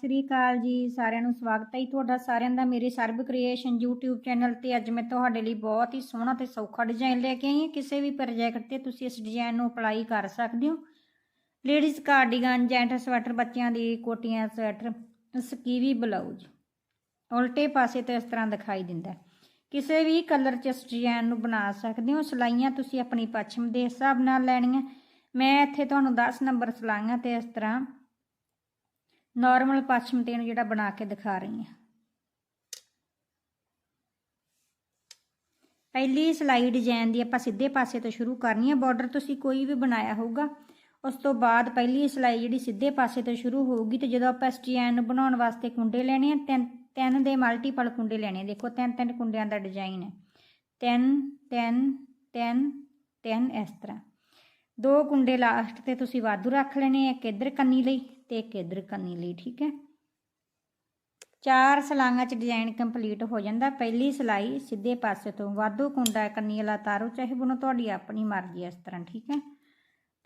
ਸ੍ਰੀ ਅਕਾਲ ਜੀ, ਸਾਰਿਆਂ ਨੂੰ ਸਵਾਗਤ ਹੈ ਜੀ ਤੁਹਾਡਾ ਸਾਰਿਆਂ ਦਾ ਮੇਰੇ ਸਰਬ ਕ੍ਰੀਏਸ਼ਨ YouTube ਚੈਨਲ ਤੇ ਅੱਜ ਮੈਂ ਤੁਹਾਡੇ ਲਈ ਬਹੁਤ ਹੀ ਸੋਹਣਾ ਤੇ ਸੌਖਾ ਡਿਜ਼ਾਈਨ ਲੈ ਕੇ ਆਈ ਹਾਂ। ਕਿਸੇ ਵੀ ਪ੍ਰੋਜੈਕਟ ਤੇ ਤੁਸੀਂ ਇਸ ਡਿਜ਼ਾਈਨ ਨੂੰ ਅਪਲਾਈ ਕਰ ਸਕਦੇ ਹੋ। ਲੇਡੀਜ਼ ਕਾਰਡੀਗਨ ਜੈਂਟ ਸਵੈਟਰ ਬੱਚਿਆਂ ਦੀ ਕੋਟੀਆਂ ਸਵੈਟਰ ਸਕੀਵੀ ਬਲਾਊਜ਼ ਉਲਟੇ ਪਾਸੇ ਤੋਂ ਇਸ ਤਰ੍ਹਾਂ ਦਿਖਾਈ ਦਿੰਦਾ ਕਿਸੇ ਵੀ ਕਲਰ 'ਚ ਇਸ ਡਿਜ਼ਾਈਨ ਨੂੰ ਬਣਾ ਸਕਦੇ ਹੋ। ਸਲਾਈਆਂ ਤੁਸੀਂ ਆਪਣੀ ਪੱਛਮ ਦੇ ਹਿਸਾਬ ਨਾਲ ਲੈਣੀਆਂ। ਮੈਂ ਇੱਥੇ ਤੁਹਾਨੂੰ 10 ਨੰਬਰ ਸਲਾਈਆਂ ਤੇ ਇਸ ਤਰ੍ਹਾਂ ਨਾਰਮਲ ਪੱਛਮ ਨੂੰ ਜਿਹੜਾ ਬਣਾ ਕੇ ਦਿਖਾ ਰਹੀ ਹਾਂ। ਪਹਿਲੀ ਸਲਾਈ ਡਿਜ਼ਾਈਨ ਦੀ ਆਪਾਂ ਸਿੱਧੇ ਪਾਸੇ ਤੋਂ ਸ਼ੁਰੂ ਕਰਨੀ ਹੈ। ਬਾਰਡਰ ਤੁਸੀਂ ਕੋਈ ਵੀ ਬਣਾਇਆ ਹੋਊਗਾ, ਉਸ ਤੋਂ ਬਾਅਦ ਪਹਿਲੀ ਸਲਾਈ ਜਿਹੜੀ ਸਿੱਧੇ ਪਾਸੇ ਤੋਂ ਸ਼ੁਰੂ ਹੋਊਗੀ ਤੇ ਜਦੋਂ ਆਪਾਂ ਇਸ ਨੂੰ ਬਣਾਉਣ ਵਾਸਤੇ ਕੁੰਡੇ ਲੈਣੇ ਆ, ਤਿੰਨ ਤਿੰਨ ਦੇ ਮਲਟੀਪਲ ਕੁੰਡੇ ਲੈਣੇ ਆ। ਦੇਖੋ, ਤਿੰਨ ਤਿੰਨ ਕੁੰਡਿਆਂ ਦਾ ਡਿਜ਼ਾਈਨ ਹੈ। ਤਿੰਨ ਤਿੰਨ ਤਿੰਨ ਤਿੰਨ ਇਸ ਤਰ੍ਹਾਂ। ਦੋ ਕੁੰਡੇ ਲਾਸਟ ਤੇ ਤੁਸੀਂ ਵਾਧੂ ਰੱਖ ਲੈਣੇ ਇੱਕ ਇੱਧਰ ਕੰਨੀ ਲਈ ਤੇ ਇੱਕ ਇੱਧਰ ਕੰਨੀ ਲਈ, ਠੀਕ ਹੈ? ਚਾਰ ਸਲਾਈਆਂ 'ਚ ਡਿਜ਼ਾਈਨ ਕੰਪਲੀਟ ਹੋ ਜਾਂਦਾ। ਪਹਿਲੀ ਸਲਾਈ ਸਿੱਧੇ ਪਾਸੇ ਤੋਂ ਵਾਧੂ ਕੁੰਡਾ ਕੰਨੀ ਵਾਲਾ ਤਾਰੋ, ਚਾਹੇ ਬੁਣੋ ਤੁਹਾਡੀ ਆਪਣੀ ਮਰਜ਼ੀ ਇਸ ਤਰ੍ਹਾਂ, ਠੀਕ ਹੈ?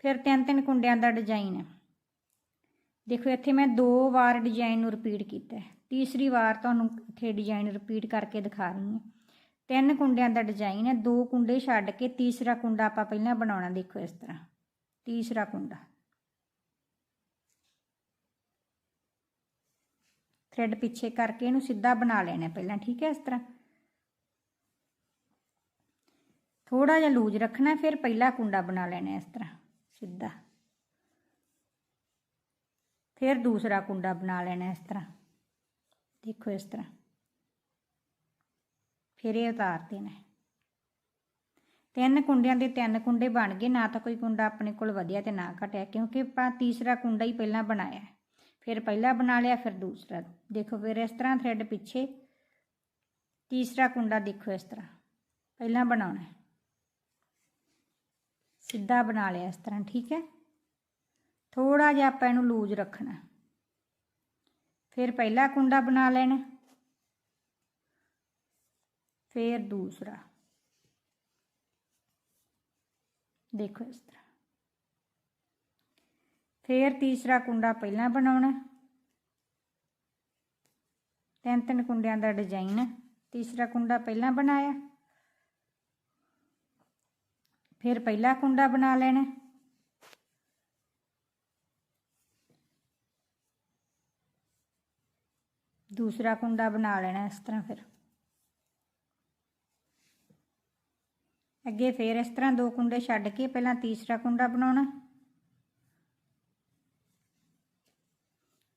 ਫਿਰ ਤਿੰਨ ਤਿੰਨ ਕੁੰਡਿਆਂ ਦਾ ਡਿਜ਼ਾਈਨ ਹੈ ਦੇਖੋ, ਇੱਥੇ ਮੈਂ ਦੋ ਵਾਰ ਡਿਜ਼ਾਈਨ ਨੂੰ ਰਿਪੀਟ ਕੀਤਾ ਹੈ। ਤੀਸਰੀ ਵਾਰ ਤੁਹਾਨੂੰ ਇੱਥੇ ਡਿਜ਼ਾਈਨ ਰਿਪੀਟ ਕਰਕੇ ਦਿਖਾ ਰਹੀ ਹਾਂ। ਤਿੰਨ ਕੁੰਡਿਆਂ ਦਾ ਡਿਜ਼ਾਈਨ ਹੈ। ਦੋ ਕੁੰਡੇ ਛੱਡ ਕੇ ਤੀਸਰਾ ਕੁੰਡਾ ਆਪਾਂ ਪਹਿਲਾਂ ਬਣਾਉਣਾ, ਦੇਖੋ ਇਸ ਤਰ੍ਹਾਂ। ਤੀਸਰਾ ਕੁੰਡਾ। ਥ੍ਰੈਡ ਪਿੱਛੇ ਕਰਕੇ ਇਹਨੂੰ ਸਿੱਧਾ ਬਣਾ ਲੈਣਾ ਪਹਿਲਾਂ, ਠੀਕ ਹੈ ਇਸ ਤਰ੍ਹਾਂ। ਥੋੜਾ ਜਿਹਾ ਲੂਜ਼ ਰੱਖਣਾ, ਫਿਰ ਪਹਿਲਾ ਕੁੰਡਾ ਬਣਾ ਲੈਣਾ ਇਸ ਤਰ੍ਹਾਂ, ਸਿੱਧਾ। ਫਿਰ ਦੂਸਰਾ ਕੁੰਡਾ ਬਣਾ ਲੈਣਾ ਇਸ ਤਰ੍ਹਾਂ। ਦੇਖੋ ਇਸ ਤਰ੍ਹਾਂ। ਫਿਰ ਇਹ ਉਤਾਰ ਦੇਣਾ। ਤਿੰਨ ਕੁੰਡਿਆਂ ਦੇ ਤਿੰਨ ਕੁੰਡੇ ਬਣ ਗਏ। ਨਾ ਤਾਂ ਕੋਈ ਕੁੰਡਾ ਆਪਣੇ ਕੋਲ ਵਧਿਆ ਤੇ ਨਾ ਘਟਿਆ, ਕਿਉਂਕਿ ਆਪਾਂ ਤੀਸਰਾ ਕੁੰਡਾ ਹੀ ਪਹਿਲਾਂ ਬਣਾਇਆ ਫਿਰ ਪਹਿਲਾ ਬਣਾ ਲਿਆ, ਫਿਰ ਦੂਸਰਾ। ਦੇਖੋ ਫਿਰ ਇਸ ਤਰ੍ਹਾਂ ਥ੍ਰੈਡ ਪਿੱਛੇ ਤੀਸਰਾ ਕੁੰਡਾ ਦੇਖੋ ਇਸ ਤਰ੍ਹਾਂ। ਪਹਿਲਾਂ ਬਣਾਉਣਾ ਸਿੱਧਾ ਬਣਾ ਲਿਆ ਇਸ ਤਰ੍ਹਾਂ, ਠੀਕ ਹੈ? ਥੋੜਾ ਜਿਹਾ ਆਪਾਂ ਇਹਨੂੰ ਲੂਜ਼ ਰੱਖਣਾ ਫਿਰ ਪਹਿਲਾ ਕੁੰਡਾ ਬਣਾ ਲੈਣਾ ਫਿਰ ਦੂਸਰਾ। ਦੇਖੋ ਇਸ ਤਰ੍ਹਾਂ। ਫਿਰ ਤੀਸਰਾ ਕੁੰਡਾ ਪਹਿਲਾਂ ਬਣਾਉਣਾ ਤਿੰਨ ਤਿੰਨ ਕੁੰਡਿਆਂ ਦਾ ਡਿਜ਼ਾਈਨ ਤੀਸਰਾ ਕੁੰਡਾ ਪਹਿਲਾਂ ਬਣਾਇਆ। ਫਿਰ ਪਹਿਲਾ ਕੁੰਡਾ ਬਣਾ ਲੈਣਾ ਦੂਸਰਾ ਕੁੰਡਾ ਬਣਾ ਲੈਣਾ ਇਸ ਤਰ੍ਹਾਂ ਫਿਰ। ਅੱਗੇ ਫੇਰ ਇਸ ਤਰ੍ਹਾਂ ਦੋ ਕੁੰਡੇ ਛੱਡ ਕੇ ਪਹਿਲਾਂ ਤੀਸਰਾ ਕੁੰਡਾ ਬਣਾਉਣਾ।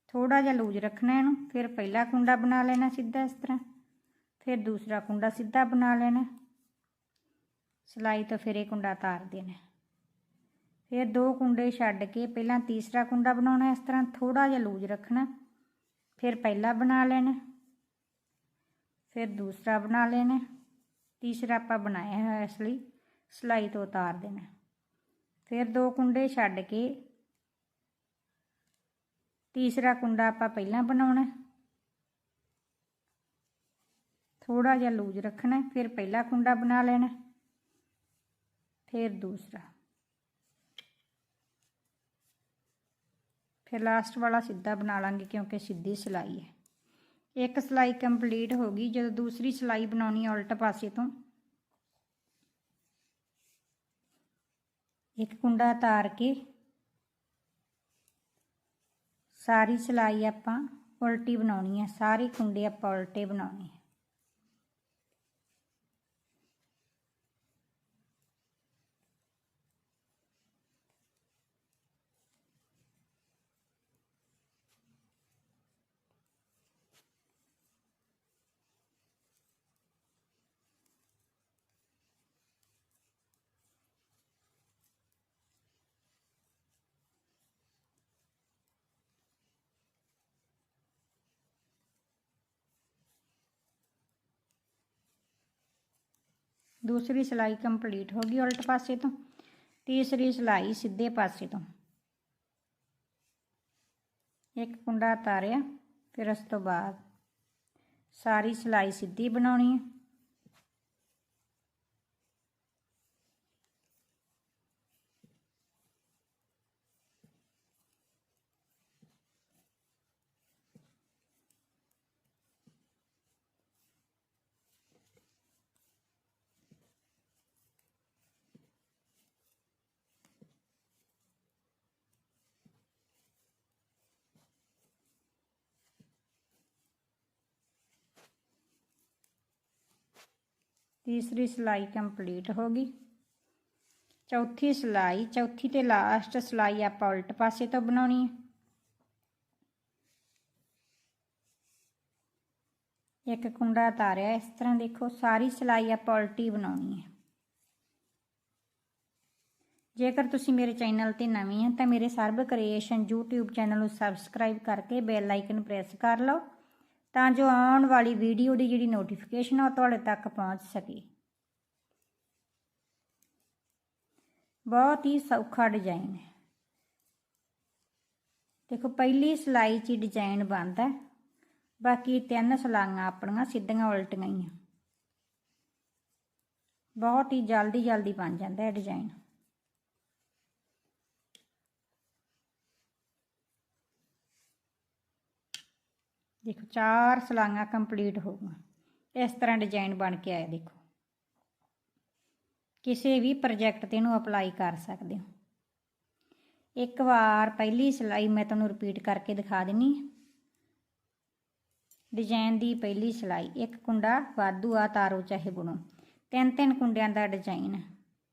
ਥੋੜਾ ਜਿਹਾ ਲੂਜ਼ ਰੱਖਣਾ ਇਹਨੂੰ, ਫਿਰ ਪਹਿਲਾ ਕੁੰਡਾ ਬਣਾ ਲੈਣਾ ਸਿੱਧਾ ਇਸ ਤਰ੍ਹਾਂ, ਫਿਰ ਦੂਸਰਾ ਕੁੰਡਾ ਸਿੱਧਾ ਬਣਾ ਲੈਣਾ। ਸਲਾਈ ਤੋਂ ਫਿਰ ਇਹ ਕੁੰਡਾ ਤਾਰ ਦੇਣਾ। ਫਿਰ ਦੋ ਕੁੰਡੇ ਛੱਡ ਕੇ ਪਹਿਲਾਂ ਤੀਸਰਾ ਕੁੰਡਾ ਬਣਾਉਣਾ, ਇਸ ਤਰ੍ਹਾਂ ਥੋੜਾ ਜਿਹਾ ਲੂਜ਼ ਰੱਖਣਾ। ਫਿਰ ਪਹਿਲਾ ਬਣਾ ਲੈਣਾ, ਫਿਰ ਦੂਸਰਾ ਬਣਾ ਲੈਣਾ। ਤੀਸਰਾ ਆਪਾਂ ਬਣਾਇਆ ਹੋਇਆ ਇਸ ਲਈ, ਸਲਾਈ ਤੋਂ ਉਤਾਰ ਦੇਣਾ ਫਿਰ ਦੋ ਕੁੰਡੇ ਛੱਡ ਕੇ ਤੀਸਰਾ ਕੁੰਡਾ ਆਪਾਂ ਪਹਿਲਾਂ ਬਣਾਉਣਾ ਥੋੜਾ ਜਿਹਾ ਲੂਜ਼ ਰੱਖਣਾ ਫਿਰ ਪਹਿਲਾ ਕੁੰਡਾ ਬਣਾ ਲੈਣਾ ਫਿਰ ਦੂਸਰਾ। ਫਿਰ ਲਾਸਟ ਵਾਲਾ ਸਿੱਧਾ ਬਣਾ ਲਾਂਗੇ ਕਿਉਂਕਿ ਸਿੱਧੀ ਸਿਲਾਈ ਹੈ। ਇੱਕ ਸਿਲਾਈ ਕੰਪਲੀਟ ਹੋ ਗਈ, ਜਦੋਂ ਦੂਸਰੀ ਸਿਲਾਈ ਬਣਾਉਣੀ ਹੈ ਉਲਟ ਪਾਸੇ ਤੋਂ। ਇੱਕ ਕੁੰਡਾ ਤਾਰ ਕੇ ਸਾਰੀ ਸਿਲਾਈ ਆਪਾਂ ਉਲਟੀ ਬਣਾਉਣੀ ਹੈ ਸਾਰੇ ਕੁੰਡੇ ਆਪਾਂ ਉਲਟੇ ਬਣਾਉਣੇ ਹੈ ਦੂਸਰੀ ਸਿਲਾਈ ਕੰਪਲੀਟ ਹੋ ਗਈ ਉਲਟ ਪਾਸੇ ਤੋਂ। ਤੀਸਰੀ ਸਿਲਾਈ ਸਿੱਧੇ ਪਾਸੇ ਤੋਂ। ਇੱਕ ਕੁੰਡਾ ਤਾਰਿਆ ਫਿਰ ਉਸ ਤੋਂ ਬਾਅਦ ਸਾਰੀ ਸਿਲਾਈ ਸਿੱਧੀ ਬਣਾਉਣੀ ਹੈ। ਤੀਸਰੀ ਸਿਲਾਈ ਕੰਪਲੀਟ ਹੋ ਗਈ। ਚੌਥੀ ਸਿਲਾਈ, ਚੌਥੀ ਤੇ ਲਾਸਟ ਸਿਲਾਈ ਆਪਾਂ ਉਲਟ ਪਾਸੇ ਤੋਂ ਬਣਾਉਣੀ ਹੈ। ਇੱਕ ਕੁੰਡਾ ਤਾਰਿਆ ਇਸ ਤਰ੍ਹਾਂ ਦੇਖੋ ਸਾਰੀ ਸਿਲਾਈ ਆਪਾਂ ਉਲਟੀ ਬਣਾਉਣੀ ਹੈ। ਜੇਕਰ ਤੁਸੀਂ ਮੇਰੇ ਚੈਨਲ ਤੇ ਨਵੇਂ ਹੋ ਤਾਂ ਮੇਰੇ ਸਰਬ ਕ੍ਰੀਏਸ਼ਨ YouTube ਚੈਨਲ ਨੂੰ ਸਬਸਕ੍ਰਾਈਬ ਕਰਕੇ ਬੈਲ ਆਈਕਨ ਪ੍ਰੈਸ ਕਰ ਲਓ। ਤਾਂ ਜੋ ਆਉਣ ਵਾਲੀ ਵੀਡੀਓ ਦੀ ਜਿਹੜੀ ਨੋਟੀਫਿਕੇਸ਼ਨ ਆ ਉਹ ਤੁਹਾਡੇ ਤੱਕ ਪਹੁੰਚ ਸਕੇ। ਬਹੁਤ ਹੀ ਸੌਖਾ ਡਿਜ਼ਾਈਨ ਹੈ। ਦੇਖੋ, ਪਹਿਲੀ ਸਿਲਾਈ 'ਚ ਡਿਜ਼ਾਈਨ ਬਣਦਾ ਬਾਕੀ ਤਿੰਨ ਸਲਾਈਆਂ ਆਪਣੀਆਂ ਸਿੱਧੀਆਂ ਉਲਟੀਆਂ ਹੀ ਆ। ਬਹੁਤ ਹੀ ਜਲਦੀ ਜਲਦੀ ਬਣ ਜਾਂਦਾ ਹੈ ਡਿਜ਼ਾਈਨ ਦੇਖੋ, ਚਾਰ ਸਲਾਈਆਂ ਕੰਪਲੀਟ ਹੋ ਗਈਆਂ। ਇਸ ਤਰ੍ਹਾਂ ਡਿਜ਼ਾਈਨ ਬਣ ਕੇ ਆਇਆ, ਦੇਖੋ। ਕਿਸੇ ਵੀ ਪ੍ਰੋਜੈਕਟ ਤੇ ਇਹਨੂੰ ਅਪਲਾਈ ਕਰ ਸਕਦੇ ਹੋ। ਇੱਕ ਵਾਰ ਪਹਿਲੀ ਸਿਲਾਈ ਮੈਂ ਤੁਹਾਨੂੰ ਰਿਪੀਟ ਕਰਕੇ ਦਿਖਾ ਦਿੰਨੀ ਡਿਜ਼ਾਈਨ ਦੀ ਪਹਿਲੀ ਸਿਲਾਈ, ਇੱਕ ਕੁੰਡਾ ਵਾਧੂ ਆ, ਤਾਰੋ ਚਾਹੇ ਬੁਣੋ। ਤਿੰਨ ਤਿੰਨ ਕੁੰਡਿਆਂ ਦਾ ਡਿਜ਼ਾਈਨ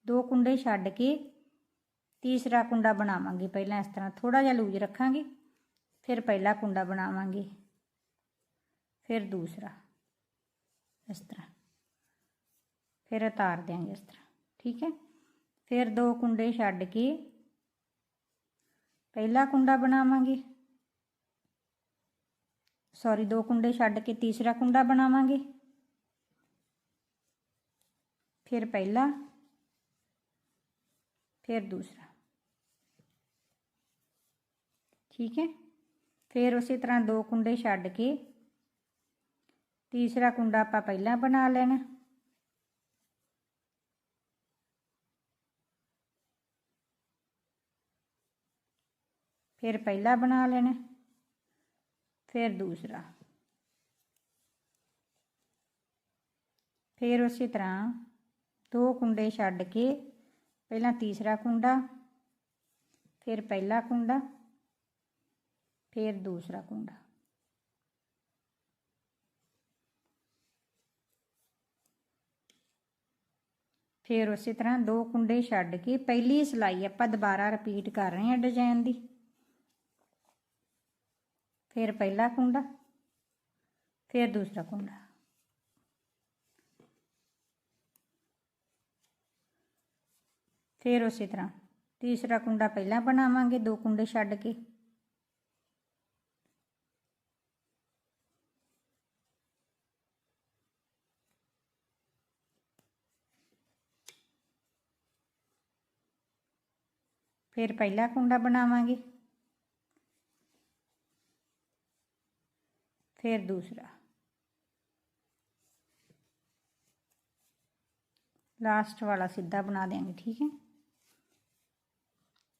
ਦੋ ਕੁੰਡੇ ਛੱਡ ਕੇ ਤੀਸਰਾ ਕੁੰਡਾ ਬਣਾਵਾਂਗੇ। ਪਹਿਲਾਂ ਇਸ ਤਰ੍ਹਾਂ ਥੋੜਾ ਜਿਹਾ ਲੂਜ ਰੱਖਾਂਗੇ, ਫਿਰ ਪਹਿਲਾ ਕੁੰਡਾ ਬਣਾਵਾਂਗੇ। ਫਿਰ ਦੂਸਰਾ, ਇਸ ਤਰ੍ਹਾਂ। ਫਿਰ ਉਤਾਰ ਦਿਆਂਗੇ ਇਸ ਤਰ੍ਹਾਂ, ਠੀਕ ਹੈ? ਫਿਰ ਦੋ ਕੁੰਡੇ ਛੱਡ ਕੇ ਪਹਿਲਾ ਕੁੰਡਾ ਬਣਾਵਾਂਗੇ। ਸੌਰੀ ਦੋ ਕੁੰਡੇ ਛੱਡ ਕੇ ਤੀਸਰਾ ਕੁੰਡਾ ਬਣਾਵਾਂਗੇ। ਫਿਰ ਪਹਿਲਾ, ਫਿਰ ਦੂਸਰਾ। ਠੀਕ ਹੈ? ਫਿਰ ਉਸੇ ਤਰ੍ਹਾਂ ਦੋ ਕੁੰਡੇ ਛੱਡ ਕੇ ਤੀਸਰਾ ਕੁੰਡਾ ਆਪਾਂ ਪਹਿਲਾਂ ਬਣਾ ਲੈਣਾ। ਫਿਰ ਪਹਿਲਾ ਬਣਾ ਲੈਣਾ, ਫਿਰ ਦੂਸਰਾ। ਫਿਰ ਉਸੇ ਤਰ੍ਹਾਂ ਦੋ ਕੁੰਡੇ ਛੱਡ ਕੇ ਪਹਿਲਾਂ ਤੀਸਰਾ ਕੁੰਡਾ, ਫਿਰ ਪਹਿਲਾ ਕੁੰਡਾ, ਫਿਰ ਦੂਸਰਾ ਕੁੰਡਾ। ਫਿਰ ਉਸੇ ਤਰ੍ਹਾਂ ਦੋ ਕੁੰਡੇ ਛੱਡ ਕੇ ਪਹਿਲੀ ਸਿਲਾਈ ਆਪਾਂ ਦੁਬਾਰਾ ਰਿਪੀਟ ਕਰ ਰਹੇ ਹਾਂ ਡਿਜ਼ਾਈਨ ਦੀ। ਫਿਰ ਪਹਿਲਾ ਕੁੰਡਾ, ਫਿਰ ਦੂਸਰਾ ਕੁੰਡਾ। ਫਿਰ ਉਸੇ ਤਰ੍ਹਾਂ ਤੀਸਰਾ ਕੁੰਡਾ ਪਹਿਲਾਂ ਬਣਾਵਾਂਗੇ, ਦੋ ਕੁੰਡੇ ਛੱਡ ਕੇ। ਫਿਰ ਪਹਿਲਾ ਕੁੰਡਾ ਬਣਾਵਾਂਗੇ ਫਿਰ ਦੂਸਰਾ ਲਾਸਟ ਵਾਲਾ ਸਿੱਧਾ ਬਣਾ ਦੇਾਂਗੇ ਠੀਕ ਹੈ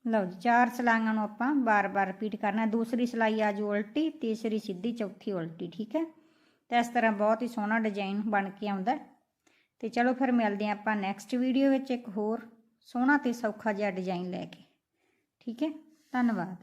ਲਓ ਜੀ ਚਾਰ ਸਲਾਈਆਂ ਨੂੰ ਆਪਾਂ ਬਾਰ-ਬਾਰ ਰਿਪੀਟ ਕਰਨਾ ਦੂਸਰੀ ਸਲਾਈ ਆ ਜੋ ਉਲਟੀ ਤੀਸਰੀ ਸਿੱਧੀ ਚੌਥੀ ਉਲਟੀ ਠੀਕ ਹੈ ਤੇ ਇਸ ਤਰ੍ਹਾਂ ਬਹੁਤ ਹੀ ਸੋਹਣਾ ਡਿਜ਼ਾਈਨ ਬਣ ਕੇ ਆਉਂਦਾ ਤੇ ਚਲੋ ਫਿਰ ਮਿਲਦੇ ਆਂ ਆਪਾਂ ਨੈਕਸਟ ਵੀਡੀਓ ਵਿੱਚ ਇੱਕ ਹੋਰ ਸੋਹਣਾ ਤੇ ਸੌਖਾ ਜਿਹਾ ਡਿਜ਼ਾਈਨ ਲੈ ਕੇ ਠੀਕ ਹੈ? ਧੰਨਵਾਦ।